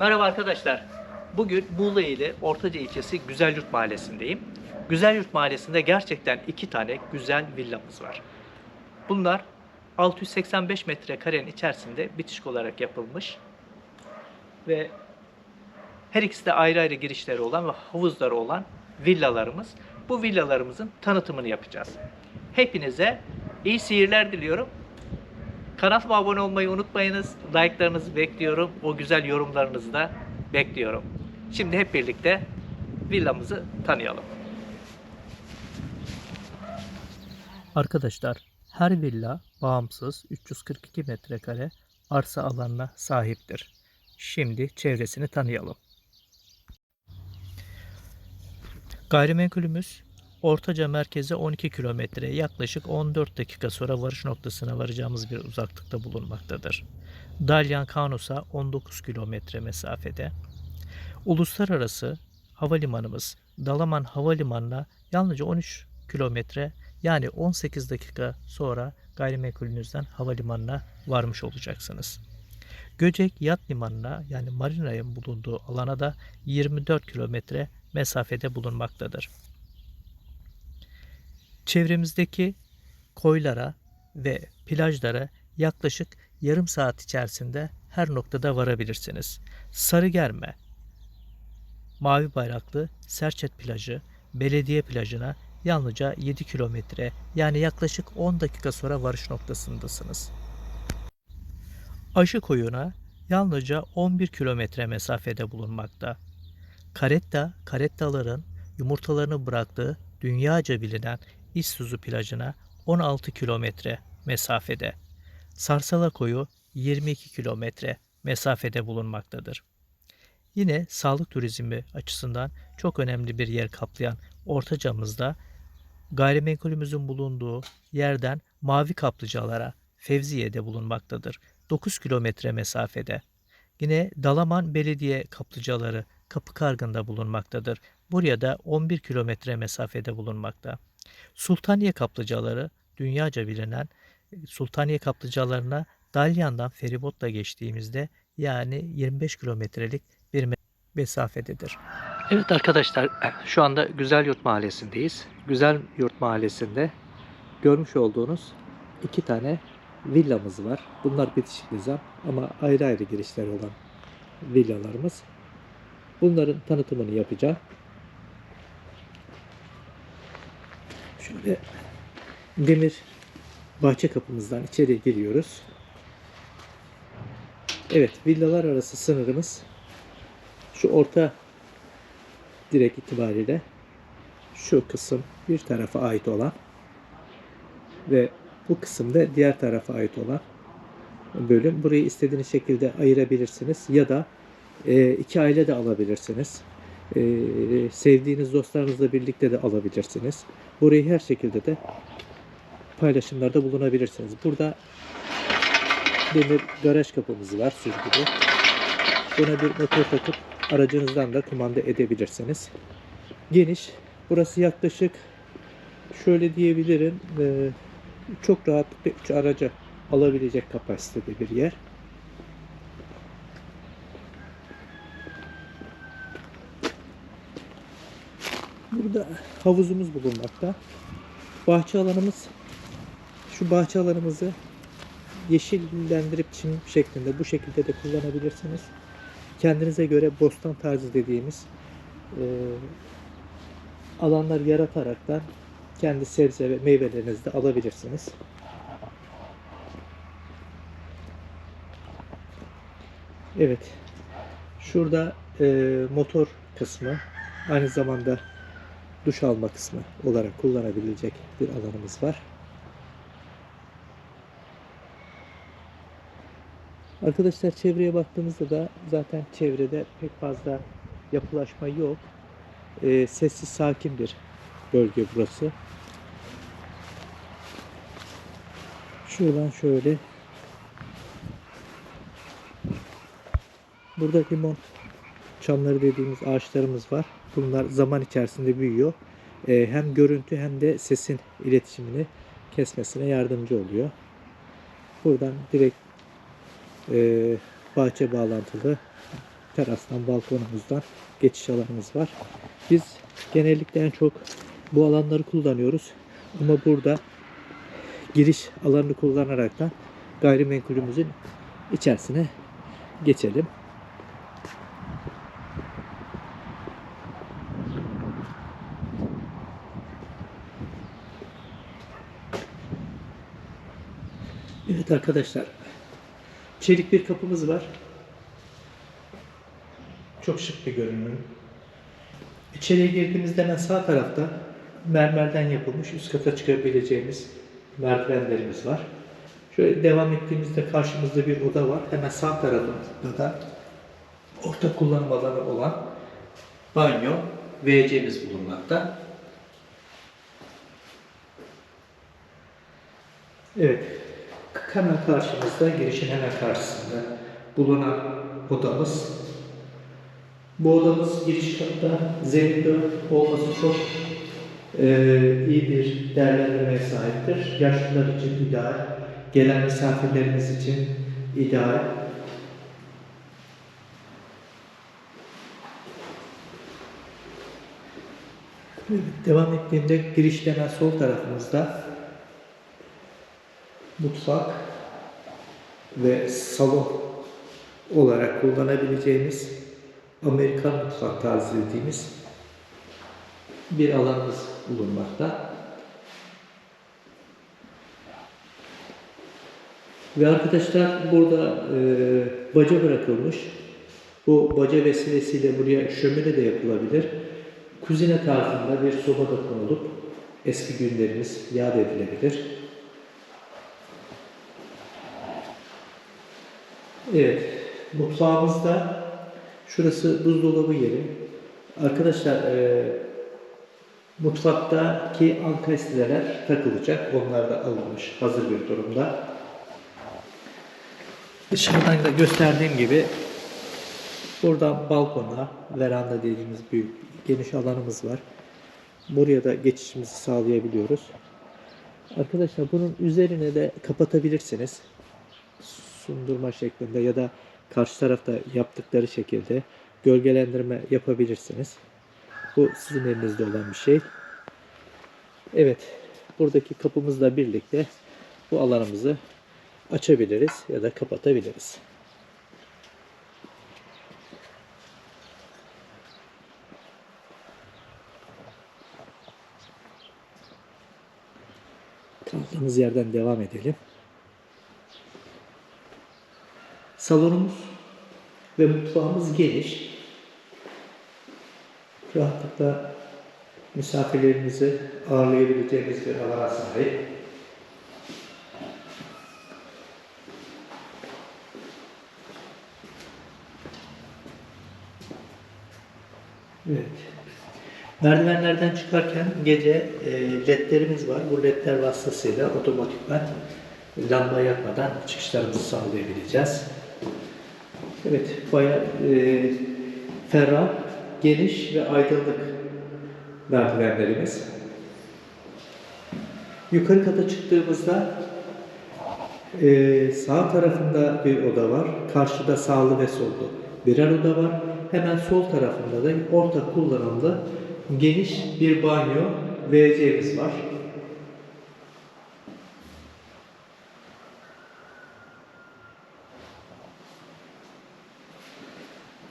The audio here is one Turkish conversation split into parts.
Merhaba arkadaşlar. Bugün Muğla ili Ortaca ilçesi Güzelyurt Mahallesi'ndeyim. Güzelyurt Mahallesi'nde gerçekten iki tane güzel villamız var. Bunlar 685 metrekarenin içerisinde bitişik olarak yapılmış ve her ikisi de ayrı ayrı girişleri olan ve havuzları olan villalarımız. Bu villalarımızın tanıtımını yapacağız. Hepinize iyi seyirler diliyorum. Kanalıma abone olmayı unutmayınız. Like'larınızı bekliyorum. O güzel yorumlarınızı da bekliyorum. Şimdi hep birlikte villamızı tanıyalım. Arkadaşlar her villa bağımsız 342 metrekare arsa alanına sahiptir. Şimdi çevresini tanıyalım. Gayrimenkulümüz Ortaca merkeze 12 kilometre yaklaşık 14 dakika sonra varış noktasına varacağımız bir uzaklıkta bulunmaktadır. Dalyan Kanus'a 19 kilometre mesafede. Uluslararası havalimanımız Dalaman Havalimanı'na yalnızca 13 kilometre yani 18 dakika sonra gayrimenkulünüzden havalimanına varmış olacaksınız. Göcek Yat Limanı'na yani marinayın bulunduğu alana da 24 kilometre mesafede bulunmaktadır. Çevremizdeki koylara ve plajlara yaklaşık yarım saat içerisinde her noktada varabilirsiniz. Sarıgerme, Mavi Bayraklı, Serçet plajı, belediye plajına yalnızca 7 kilometre yani yaklaşık 10 dakika sonra varış noktasındasınız. Aşı koyuna yalnızca 11 kilometre mesafede bulunmakta. Karetta, karettaların yumurtalarını bıraktığı dünyaca bilinen İzsuzu plajına 16 kilometre mesafede. Sarsala koyu 22 kilometre mesafede bulunmaktadır. Yine sağlık turizmi açısından çok önemli bir yer kaplayan Ortaca'mızda gayrimenkulümüzün bulunduğu yerden Mavi Kaplıcalara Fevziye'de bulunmaktadır. 9 kilometre mesafede. Yine Dalaman Belediye Kaplıcaları Kapı Kargı'nda bulunmaktadır. Buraya da 11 kilometre mesafede bulunmakta. Sultaniye kaplıcaları dünyaca bilinen Sultaniye kaplıcalarına Dalyan'dan feribotla geçtiğimizde yani 25 kilometrelik bir me- mesafededir. Evet arkadaşlar şu anda Güzel Yurt Mahallesi'ndeyiz. Güzel Yurt Mahallesi'nde görmüş olduğunuz iki tane villamız var. Bunlar bitişik nizam ama ayrı ayrı girişleri olan villalarımız. Bunların tanıtımını yapacağım. Şöyle demir bahçe kapımızdan içeri giriyoruz. Evet, villalar arası sınırımız şu orta direk itibariyle şu kısım bir tarafa ait olan ve bu kısım da diğer tarafa ait olan bölüm. Burayı istediğiniz şekilde ayırabilirsiniz ya da e, iki aile de alabilirsiniz. E, sevdiğiniz dostlarınızla birlikte de alabilirsiniz. Burayı her şekilde de paylaşımlarda bulunabilirsiniz. Burada demir garaj kapımız var sürgülü. Buna bir motor takıp aracınızdan da kumanda edebilirsiniz. Geniş. Burası yaklaşık şöyle diyebilirim e, çok rahatlıkla 3 aracı alabilecek kapasitede bir yer. Burada havuzumuz bulunmakta. Bahçe alanımız şu bahçe alanımızı yeşillendirip çim şeklinde bu şekilde de kullanabilirsiniz. Kendinize göre bostan tarzı dediğimiz e, alanlar yarataraktan kendi sebze ve meyvelerinizi de alabilirsiniz. Evet. Şurada e, motor kısmı aynı zamanda duş alma kısmı olarak kullanabilecek bir alanımız var. Arkadaşlar çevreye baktığımızda da zaten çevrede pek fazla yapılaşma yok. Ee, sessiz sakin bir bölge burası. Şuradan şöyle Burada limon çamları dediğimiz ağaçlarımız var. Bunlar zaman içerisinde büyüyor. Ee, hem görüntü hem de sesin iletişimini kesmesine yardımcı oluyor. Buradan direkt e, bahçe bağlantılı terastan, balkonumuzdan geçiş alanımız var. Biz genellikle en çok bu alanları kullanıyoruz. Ama burada giriş alanını kullanarak da gayrimenkulümüzün içerisine geçelim. Evet arkadaşlar. Çelik bir kapımız var. Çok şık bir görünüm. İçeriye girdiğimizde hemen sağ tarafta mermerden yapılmış üst kata çıkabileceğimiz merdivenlerimiz var. Şöyle devam ettiğimizde karşımızda bir oda var. Hemen sağ tarafında da orta kullanım alanı olan banyo, WC'miz bulunmakta. Evet, hemen karşımızda, girişin hemen karşısında bulunan odamız. Bu odamız giriş katta zeminde olması çok e, iyi bir değerlendirmeye sahiptir. Yaşlılar için ideal, gelen misafirlerimiz için ideal. Devam ettiğimde girişte hemen sol tarafımızda mutfak ve salon olarak kullanabileceğimiz Amerikan mutfak tarzı dediğimiz bir alanımız bulunmakta. Ve arkadaşlar burada e, baca bırakılmış. Bu baca vesilesiyle buraya şömine de yapılabilir. Kuzine tarzında bir soba da konulup eski günlerimiz yad edilebilir. Evet, mutfağımızda şurası buzdolabı yeri. Arkadaşlar e, mutfaktaki ankastreler takılacak. Onlar da alınmış hazır bir durumda. Dışarıdan da gösterdiğim gibi buradan balkona, veranda dediğimiz büyük geniş alanımız var. Buraya da geçişimizi sağlayabiliyoruz. Arkadaşlar bunun üzerine de kapatabilirsiniz sundurma şeklinde ya da karşı tarafta yaptıkları şekilde gölgelendirme yapabilirsiniz. Bu sizin elinizde olan bir şey. Evet, buradaki kapımızla birlikte bu alanımızı açabiliriz ya da kapatabiliriz. Kaldığımız yerden devam edelim. Salonumuz ve mutfağımız geniş. Rahatlıkla misafirlerimizi ağırlayabileceğimiz bir alana sahip. Evet. Merdivenlerden çıkarken gece e, ledlerimiz var. Bu ledler vasıtasıyla otomatikman lamba yakmadan çıkışlarımızı sağlayabileceğiz. Evet, bayağı e, ferah, geniş ve aydınlık merdivenlerimiz. Yukarı kata çıktığımızda e, sağ tarafında bir oda var. Karşıda sağlı ve sollu birer oda var. Hemen sol tarafında da ortak kullanımlı geniş bir banyo WC'miz var.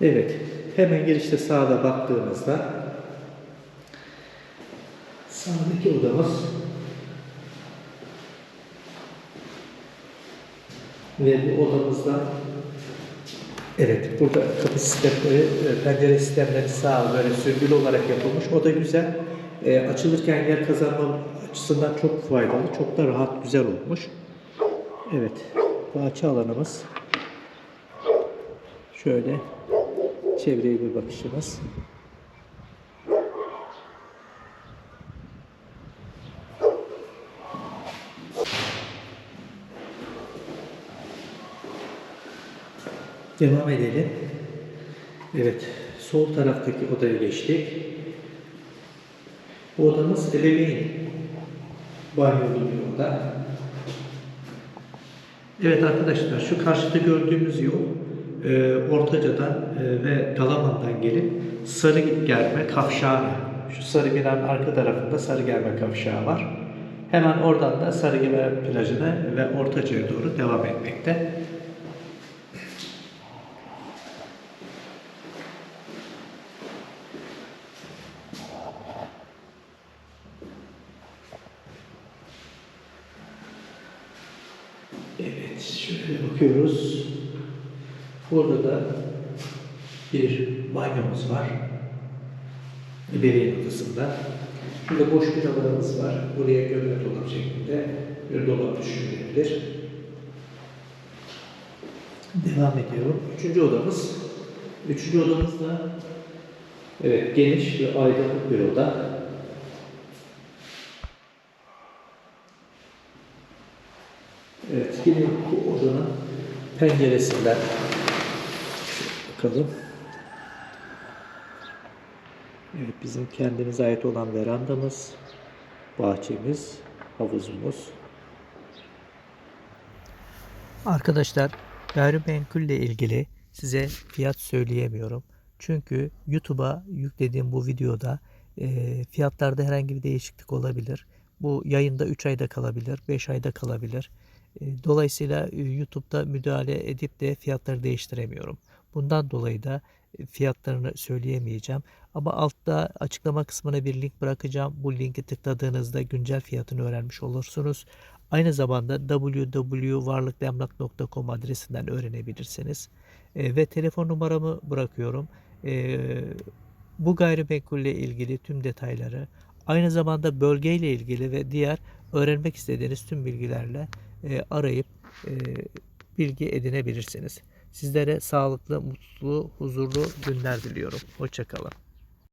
Evet, hemen girişte sağda baktığımızda sağdaki odamız ve bu odamızda evet burada kapı sistemleri, e, pencere sistemleri sağ böyle sürgülü olarak yapılmış. O da güzel. E, açılırken yer kazanma açısından çok faydalı, çok da rahat, güzel olmuş. Evet, bahçe alanımız şöyle çevreye bir bakışımız. Devam edelim. Evet, sol taraftaki odaya geçtik. Bu odamız ebeveyn banyolu bir oda. Evet arkadaşlar, şu karşıda gördüğümüz yol e, Ortaca'dan e, ve Dalaman'dan gelip Sarıgerme Kavşağı'na, şu Sarı binanın arka tarafında Sarıgerme Kavşağı var. Hemen oradan da Sarıgerme plajına ve Ortaca'ya doğru devam etmekte. Evet, şöyle bakıyoruz. Burada da bir banyomuz var. Bebeğin odasında. Şurada boş bir alanımız var. Buraya gömlek dolap şeklinde bir dolap düşünülebilir. Devam ediyorum. Üçüncü odamız. Üçüncü odamız da evet, geniş ve aydınlık bir oda. Evet, yine bu odanın penceresinden bakalım. Evet, bizim kendimize ait olan verandamız, bahçemiz, havuzumuz. Arkadaşlar, gayrimenkulle ilgili size fiyat söyleyemiyorum. Çünkü YouTube'a yüklediğim bu videoda e, fiyatlarda herhangi bir değişiklik olabilir. Bu yayında 3 ayda kalabilir, 5 ayda kalabilir. E, Dolayısıyla e, YouTube'da müdahale edip de fiyatları değiştiremiyorum. Bundan dolayı da e, fiyatlarını söyleyemeyeceğim. Ama altta açıklama kısmına bir link bırakacağım. Bu linki tıkladığınızda güncel fiyatını öğrenmiş olursunuz. Aynı zamanda www.varlıklemlak.com adresinden öğrenebilirsiniz. E, ve telefon numaramı bırakıyorum. E, bu gayrimenkulle ilgili tüm detayları, aynı zamanda bölgeyle ilgili ve diğer öğrenmek istediğiniz tüm bilgilerle e, arayıp e, bilgi edinebilirsiniz. Sizlere sağlıklı, mutlu, huzurlu günler diliyorum. Hoşçakalın.